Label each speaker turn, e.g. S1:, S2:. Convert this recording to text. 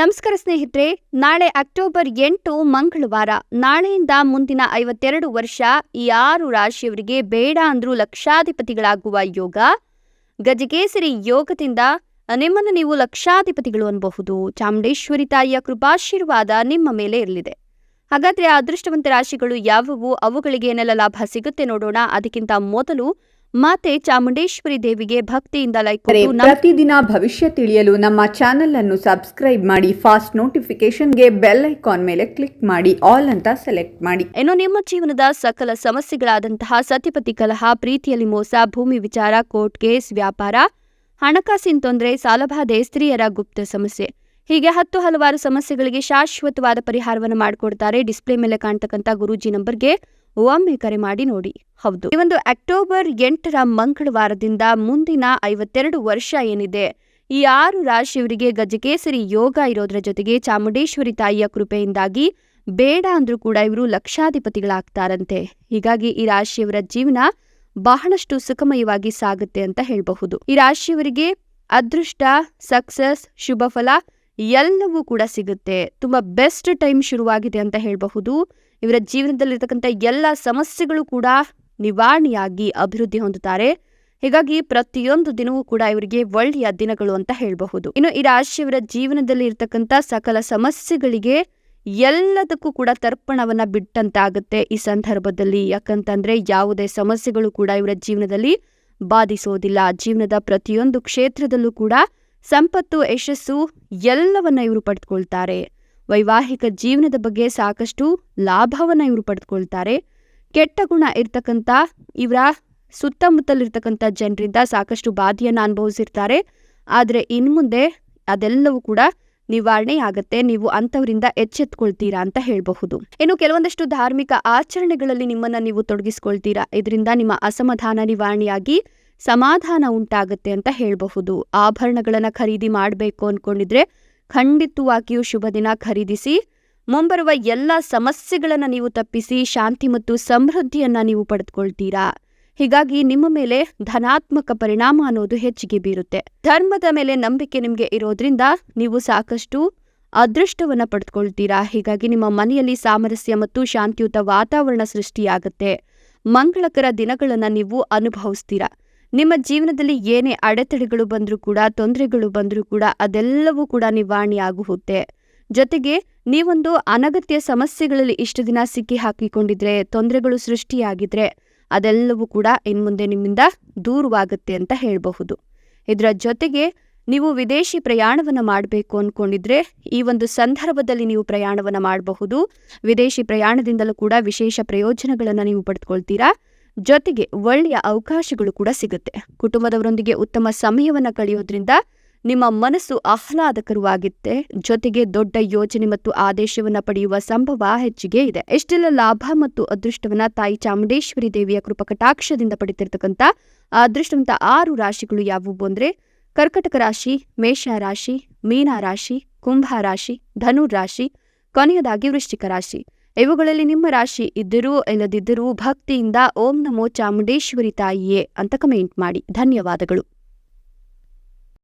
S1: ನಮಸ್ಕಾರ ಸ್ನೇಹಿತರೆ, ನಾಳೆ ಅಕ್ಟೋಬರ್ ಎಂಟು ಮಂಗಳವಾರ, ನಾಳೆಯಿಂದ ಮುಂದಿನ ಐವತ್ತೆರಡು ವರ್ಷ ಈ ಆರು ರಾಶಿಯವರಿಗೆ ಬೇಡ ಅಂದ್ರೂ ಲಕ್ಷಾಧಿಪತಿಗಳಾಗುವ ಯೋಗ, ಗಜಕೇಸರಿ ಯೋಗದಿಂದ ನಿಮ್ಮನ್ನು ನೀವು ಲಕ್ಷಾಧಿಪತಿಗಳು ಅನ್ಬಹುದು. ಚಾಮುಂಡೇಶ್ವರಿ ತಾಯಿಯ ಕೃಪಾಶೀರ್ವಾದ ನಿಮ್ಮ ಮೇಲೆ ಇರಲಿದೆ. ಹಾಗಾದ್ರೆ ಅದೃಷ್ಟವಂತ ರಾಶಿಗಳು ಯಾವುವು? ಅವುಗಳಿಗೆ ಏನೆಲ್ಲ ಲಾಭ ಸಿಗುತ್ತೆ ನೋಡೋಣ. ಅದಕ್ಕಿಂತ ಮೊದಲು ಮಾತೆ ಚಾಮುಂಡೇಶ್ವರಿ ದೇವಿಗೆ ಭಕ್ತಿಯಿಂದ ಲೈಕ್
S2: ಪ್ರತಿದಿನ ಭವಿಷ್ಯ ತಿಳಿಯಲು ನಮ್ಮ ಚಾನೆಲ್ ಅನ್ನು ಸಬ್ಸ್ಕ್ರೈಬ್ ಮಾಡಿ ಫಾಸ್ಟ್ ನೋಟಿಫಿಕೇಶನ್ಗೆ ಬೆಲ್ ಐಕಾನ್ ಮೇಲೆ ಕ್ಲಿಕ್ ಮಾಡಿ ಆಲ್ ಅಂತ ಸೆಲೆಕ್ಟ್ ಮಾಡಿ.
S1: ಇನ್ನು ನಿಮ್ಮ ಜೀವನದ ಸಕಲ ಸಮಸ್ಯೆಗಳಾದಂತಹ ಸತಿಪತಿ ಕಲಹ ಪ್ರೀತಿಯಲ್ಲಿ ಮೋಸ ಭೂಮಿ ವಿಚಾರ ಕೋರ್ಟ್ ಕೇಸ್ ವ್ಯಾಪಾರ ಹಣಕಾಸಿನ ತೊಂದರೆ ಸಾಲಬಾಧೆ ಸ್ತ್ರೀಯರ ಗುಪ್ತ ಸಮಸ್ಯೆ. ಹೀಗೆ ಹತ್ತು ಹಲವಾರು ಸಮಸ್ಯೆಗಳಿಗೆ ಶಾಶ್ವತವಾದ ಪರಿಹಾರವನ್ನು ಮಾಡಿಕೊಡ್ತಾರೆ. ಡಿಸ್ಪ್ಲೇ ಮೇಲೆ ಕಾಣ್ತಕ್ಕಂಥ ಗುರೂಜಿ ನಂಬರ್ಗೆ ಒಮ್ಮೆ ಕರೆ ಮಾಡಿ ನೋಡಿ. ಹೌದು. ಈ ಒಂದು ಅಕ್ಟೋಬರ್ ಎಂಟರ ಮಂಗಳವಾರದಿಂದ ಮುಂದಿನ ಐವತ್ತೆರಡು ವರ್ಷ ಏನಿದೆ? ಈ ಆರು ರಾಶಿಯವರಿಗೆ ಗಜಕೇಸರಿ ಯೋಗ ಇರೋದ್ರ ಜೊತೆಗೆ ಚಾಮುಂಡೇಶ್ವರಿ ತಾಯಿಯ ಕೃಪೆಯಿಂದಾಗಿ ಬೇಡ ಅಂದ್ರೂ ಕೂಡ ಇವರು ಲಕ್ಷಾಧಿಪತಿಗಳಾಗ್ತಾರಂತೆ. ಹೀಗಾಗಿ ಈ ರಾಶಿಯವರ ಜೀವನ ಬಹಳಷ್ಟು ಸುಖಮಯವಾಗಿ ಸಾಗುತ್ತೆ ಅಂತ ಹೇಳಬಹುದು. ಈ ರಾಶಿಯವರಿಗೆ ಅದೃಷ್ಟ, ಸಕ್ಸಸ್, ಶುಭ ಫಲ ಎಲ್ಲವೂ ಕೂಡ ಸಿಗುತ್ತೆ. ತುಂಬಾ ಬೆಸ್ಟ್ ಟೈಮ್ ಶುರುವಾಗಿದೆ ಅಂತ ಹೇಳಬಹುದು. ಇವರ ಜೀವನದಲ್ಲಿರ್ತಕ್ಕಂಥ ಎಲ್ಲ ಸಮಸ್ಯೆಗಳು ಕೂಡ ನಿವಾರಣೆಯಾಗಿ ಅಭಿವೃದ್ಧಿ ಹೊಂದುತ್ತಾರೆ. ಹೀಗಾಗಿ ಪ್ರತಿಯೊಂದು ದಿನವೂ ಕೂಡ ಇವರಿಗೆ ಒಳ್ಳೆಯ ದಿನಗಳು ಅಂತ ಹೇಳಬಹುದು. ಇನ್ನು ಈ ರಾಶಿಯವರ ಜೀವನದಲ್ಲಿ ಇರತಕ್ಕಂಥ ಸಕಲ ಸಮಸ್ಯೆಗಳಿಗೆ ಎಲ್ಲದಕ್ಕೂ ಕೂಡ ತರ್ಪಣವನ್ನ ಬಿಟ್ಟಂತಾಗುತ್ತೆ ಈ ಸಂದರ್ಭದಲ್ಲಿ. ಯಾಕಂತಂದ್ರೆ ಯಾವುದೇ ಸಮಸ್ಯೆಗಳು ಕೂಡ ಇವರ ಜೀವನದಲ್ಲಿ ಬಾಧಿಸೋದಿಲ್ಲ. ಜೀವನದ ಪ್ರತಿಯೊಂದು ಕ್ಷೇತ್ರದಲ್ಲೂ ಕೂಡ ಸಂಪತ್ತು, ಯಶಸ್ಸು ಎಲ್ಲವನ್ನ ಇವರು ಪಡೆದುಕೊಳ್ತಾರೆ ವೈವಾಹಿಕ ಜೀವನದ ಬಗ್ಗೆ ಸಾಕಷ್ಟು ಲಾಭವನ್ನ ಇವರು ಪಡೆದುಕೊಳ್ತಾರೆ ಕೆಟ್ಟ ಗುಣ ಇರ್ತಕ್ಕಂಥ ಇವರ ಸುತ್ತಮುತ್ತಲಿರ್ತಕ್ಕಂಥ ಜನರಿಂದ ಸಾಕಷ್ಟು ಬಾಧೆಯನ್ನ ಅನುಭವಿಸಿರ್ತಾರೆ. ಆದರೆ ಇನ್ಮುಂದೆ ಅದೆಲ್ಲವೂ ಕೂಡ ನಿವಾರಣೆ ಆಗತ್ತೆ ನೀವು ಅಂಥವರಿಂದ ಎಚ್ಚೆತ್ಕೊಳ್ತೀರಾ ಅಂತ ಹೇಳಬಹುದು. ಇನ್ನು ಕೆಲವೊಂದಷ್ಟು ಧಾರ್ಮಿಕ ಆಚರಣೆಗಳಲ್ಲಿ ನಿಮ್ಮನ್ನ ನೀವು ತೊಡಗಿಸ್ಕೊಳ್ತೀರಾ? ಇದರಿಂದ ನಿಮ್ಮ ಅಸಮಾಧಾನ ನಿವಾರಣೆಯಾಗಿ ಸಮಾಧಾನ ಉಂಟಾಗುತ್ತೆ ಅಂತ ಹೇಳಬಹುದು. ಆಭರಣಗಳನ್ನ ಖರೀದಿ ಮಾಡಬೇಕು ಅನ್ಕೊಂಡಿದ್ರೆ ಖಂಡಿತವಾಗಿಯೂ ಶುಭ ದಿನ ಖರೀದಿಸಿ, ಮುಂಬರುವ ಎಲ್ಲ ಸಮಸ್ಯೆಗಳನ್ನ ನೀವು ತಪ್ಪಿಸಿ, ಶಾಂತಿ ಮತ್ತು ಸಮೃದ್ಧಿಯನ್ನ ನೀವು ಪಡೆದುಕೊಳ್ತೀರಾ? ಹೀಗಾಗಿ ನಿಮ್ಮ ಮೇಲೆ ಧನಾತ್ಮಕ ಪರಿಣಾಮ ಅನ್ನೋದು ಹೆಚ್ಚಿಗೆ ಬೀರುತ್ತೆ. ಧರ್ಮದ ಮೇಲೆ ನಂಬಿಕೆ ನಿಮಗೆ ಇರೋದ್ರಿಂದ ನೀವು ಸಾಕಷ್ಟು ಅದೃಷ್ಟವನ್ನ ಪಡೆದುಕೊಳ್ತೀರಾ? ಹೀಗಾಗಿ ನಿಮ್ಮ ಮನೆಯಲ್ಲಿ ಸಾಮರಸ್ಯ ಮತ್ತು ಶಾಂತಿಯುತ ವಾತಾವರಣ ಸೃಷ್ಟಿಯಾಗುತ್ತೆ. ಮಂಗಳಕರ ದಿನಗಳನ್ನ ನೀವು ಅನುಭವಿಸ್ತೀರಾ? ನಿಮ್ಮ ಜೀವನದಲ್ಲಿ ಏನೇ ಅಡೆತಡೆಗಳು ಬಂದರೂ ಕೂಡ, ತೊಂದರೆಗಳು ಬಂದರೂ ಕೂಡ ಅದೆಲ್ಲವೂ ಕೂಡ ನಿವಾರಣೆ ಆಗುತ್ತೆ ಜೊತೆಗೆ ನೀವೊಂದು ಅನಗತ್ಯ ಸಮಸ್ಯೆಗಳಲ್ಲಿ ಇಷ್ಟು ದಿನ ಸಿಕ್ಕಿ ಹಾಕಿಕೊಂಡಿದ್ರೆ, ತೊಂದರೆಗಳು ಸೃಷ್ಟಿಯಾಗಿದ್ರೆ ಅದೆಲ್ಲವೂ ಕೂಡ ಇನ್ಮುಂದೆ ನಿಮ್ಮಿಂದ ದೂರವಾಗುತ್ತೆ ಅಂತ ಹೇಳಬಹುದು. ಇದರ ಜೊತೆಗೆ ನೀವು ವಿದೇಶಿ ಪ್ರಯಾಣವನ್ನ ಮಾಡಬೇಕು ಅಂದ್ಕೊಂಡಿದ್ರೆ ಈ ಒಂದು ಸಂದರ್ಭದಲ್ಲಿ ನೀವು ಪ್ರಯಾಣವನ್ನ ಮಾಡಬಹುದು. ವಿದೇಶಿ ಪ್ರಯಾಣದಿಂದಲೂ ಕೂಡ ವಿಶೇಷ ಪ್ರಯೋಜನಗಳನ್ನು ನೀವು ಪಡೆದುಕೊಳ್ತೀರಾ ಜೊತೆಗೆ ಒಳ್ಳೆಯ ಅವಕಾಶಗಳು ಕೂಡ ಸಿಗುತ್ತೆ. ಕುಟುಂಬದವರೊಂದಿಗೆ ಉತ್ತಮ ಸಮಯವನ್ನು ಕಳೆಯೋದ್ರಿಂದ ನಿಮ್ಮ ಮನಸ್ಸು ಆಹ್ಲಾದಕರವಾಗುತ್ತೆ ಜೊತೆಗೆ ದೊಡ್ಡ ಯೋಜನೆ ಮತ್ತು ಆದೇಶವನ್ನ ಪಡೆಯುವ ಸಂಭವ ಹೆಚ್ಚಿಗೆ ಇದೆ. ಎಷ್ಟೆಲ್ಲ ಲಾಭ ಮತ್ತು ಅದೃಷ್ಟವನ್ನ ತಾಯಿ ಚಾಮುಂಡೇಶ್ವರಿ ದೇವಿಯ ಕೃಪಕಟಾಕ್ಷದಿಂದ ಪಡಿತಿರ್ತಕ್ಕಂಥ ಅದೃಷ್ಟವಂತ ಆರು ರಾಶಿಗಳು ಯಾವುವು ಅಂದ್ರೆ ಕರ್ಕಟಕ ರಾಶಿ, ಮೇಷ ರಾಶಿ, ಮೀನ ರಾಶಿ, ಕುಂಭ ರಾಶಿ, ಧನು ರಾಶಿ, ಕೊನೆಯದಾಗಿ ವೃಶ್ಚಿಕ ರಾಶಿ. ಇವುಗಳಲ್ಲಿ ನಿಮ್ಮ ರಾಶಿ ಇದ್ದರೂ ಇಲ್ಲದಿದ್ದರೂ ಭಕ್ತಿಯಿಂದ ಓಂ ನಮೋ ಚಾಮುಂಡೇಶ್ವರಿ ತಾಯಿಯೇ ಅಂತ ಕಮೆಂಟ್ ಮಾಡಿ. ಧನ್ಯವಾದಗಳು.